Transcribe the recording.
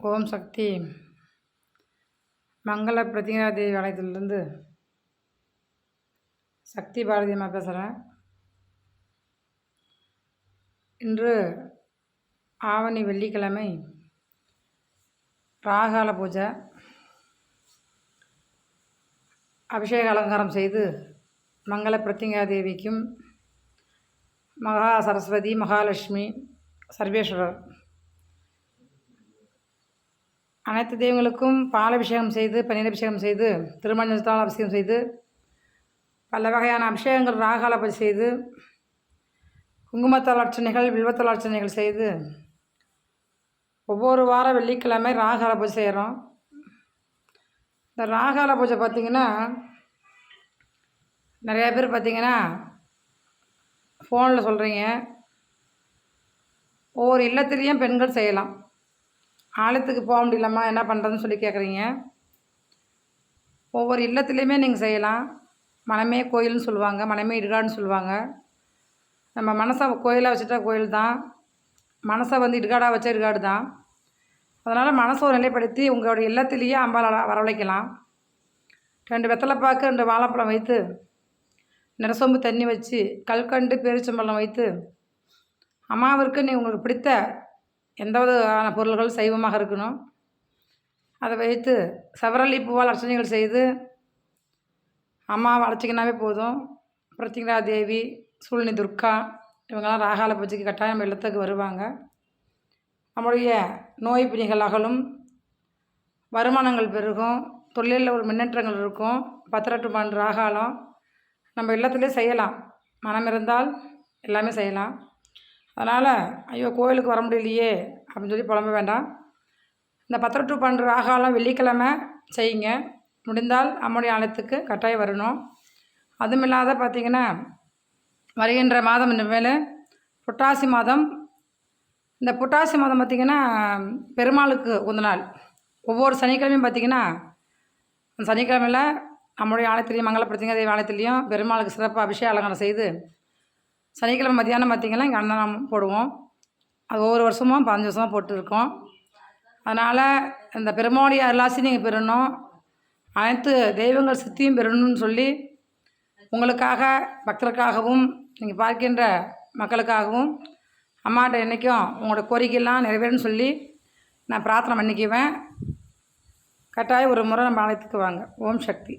ஓம் சக்தி. மங்கள பிரதிகா தேவி ஆலயத்திலிருந்து சக்தி பாரதி அம்மா பேசுகிறேன் இன்று ஆவணி வெள்ளிக்கிழமை ராகால பூஜை. அபிஷேக அலங்காரம் செய்து மங்கள பிரத்திங்கா தேவிக்கும் மகா சரஸ்வதி மகாலட்சுமி சர்வேஸ்வரர். அனைத்து தெய்வங்களுக்கும் பாலபிஷேகம் செய்து பன்னீரபிஷேகம் செய்து திருமணத்தால் அபிஷேகம் செய்து பல வகையான அபிஷேகங்கள் ராகால பூஜை செய்து குங்குமத்தால் அர்ச்சனைகள் வில்வத்தால் அர்ச்சனைகள் செய்து ஒவ்வொரு வாரம் வெள்ளிக்கிழமை ராகால பூஜை செய்கிறோம் இந்த ராகால பூஜை பார்த்திங்கன்னா நிறையா பேர் பார்த்திங்கன்னா ஃபோனில் சொல்கிறீங்க ஒவ்வொரு இல்லத்துலேயும் பெண்கள் செய்யலாம். ஆழத்துக்கு போக முடியலம்மா என்ன பண்ணுறதுன்னு சொல்லி கேட்குறீங்க ஒவ்வொரு இல்லத்துலேயுமே நீங்கள் செய்யலாம். மனமே கோயில்னு சொல்லுவாங்க மனமே இடுகாடுன்னு சொல்லுவாங்க. நம்ம மனசை கோயிலாக வச்சுட்டா கோயில் தான். மனசை வந்து இடுகாடாக வச்சா இடுகாடு தான். அதனால் மனசை ஒரு நிலைப்படுத்தி உங்களுடைய இல்லத்திலேயே அம்பாள் வரவழைக்கலாம். ரெண்டு வெத்தலைப்பாக்கு ரெண்டு வாழைப்பழம் வைத்து நிறசொம்பு தண்ணி வச்சு கல்கண்டு பேரிச்சம்பழம் வைத்து அம்மாவிற்கு நீ உங்களுக்கு பிடித்த எந்த விதமான பொருள்கள் சைவமாக இருக்கணும்? அதை வைத்து சவரளி பூவால் அர்ச்சனைகள் செய்து அம்மாவை அழைச்சிக்கினாவே போதும். பிரத்திங்கரா தேவி சூழ்னி துர்கா இவங்கெல்லாம் ராகால பூஜைக்கு கட்டாயம் நம்ம இல்லத்துக்கு வருவாங்க. நம்முடைய நோய் பிணிகள் அகலும். வருமானங்கள் பெருகும். தொழிலில் ஒரு முன்னேற்றங்கள் இருக்கும். பத்திரட்டு பன் ராகாலம். நம்ம இல்லத்துலேயே செய்யலாம். மனம் இருந்தால் எல்லாமே செய்யலாம். அதனால் ஐயோ கோயிலுக்கு வர முடியலையே அப்படின்னு சொல்லி புலம்ப வேண்டாம். இந்த பத்திர டு பன்னெண்டு ராகாலாம் வெள்ளிக்கிழமை செய்யுங்க. முடிந்தால் அம்முடைய ஆலயத்துக்கு கட்டாயம் வரணும். அதுவும் இல்லாத பார்த்திங்கன்னா வருகின்ற மாதம் இனிமேல் புட்டாசி மாதம். இந்த புட்டாசி மாதம் பார்த்திங்கன்னா பெருமாளுக்கு உந்த நாள் ஒவ்வொரு சனிக்கிழமையும் பார்த்திங்கன்னா சனிக்கிழமையில் நம்முடைய ஆலயத்துலேயும் மங்களப்படுத்திங்க தேவி ஆலயத்துலேயும் பெருமாளுக்கு சிறப்பு அபிஷேக அலங்காரம் செய்து சனிக்கிழமை மத்தியானம் பார்த்திங்கன்னா இங்கே அன்னதானம் போடுவோம். அது ஒவ்வொரு வருஷமும் பதினஞ்சு வருஷமாக போட்டுருக்கோம். அதனால் இந்த பெருமாளுடைய அருளாசி நீங்கள் பெறணும். அனைத்து தெய்வங்கள் சித்தியும் பெறணும்னு சொல்லி உங்களுக்காக பக்தர்களுக்காகவும் நீங்கள் பார்க்கின்ற மக்களுக்காகவும் அம்மாட்ட என்றைக்கும் உங்களோட கோரிக்கையெல்லாம் நிறைவேறும்னு சொல்லி நான் பிரார்த்தனை பண்ணிக்குவேன். கட்டாயம் ஒரு முறை நம்ம அழைத்துக்குவாங்க ஓம் சக்தி.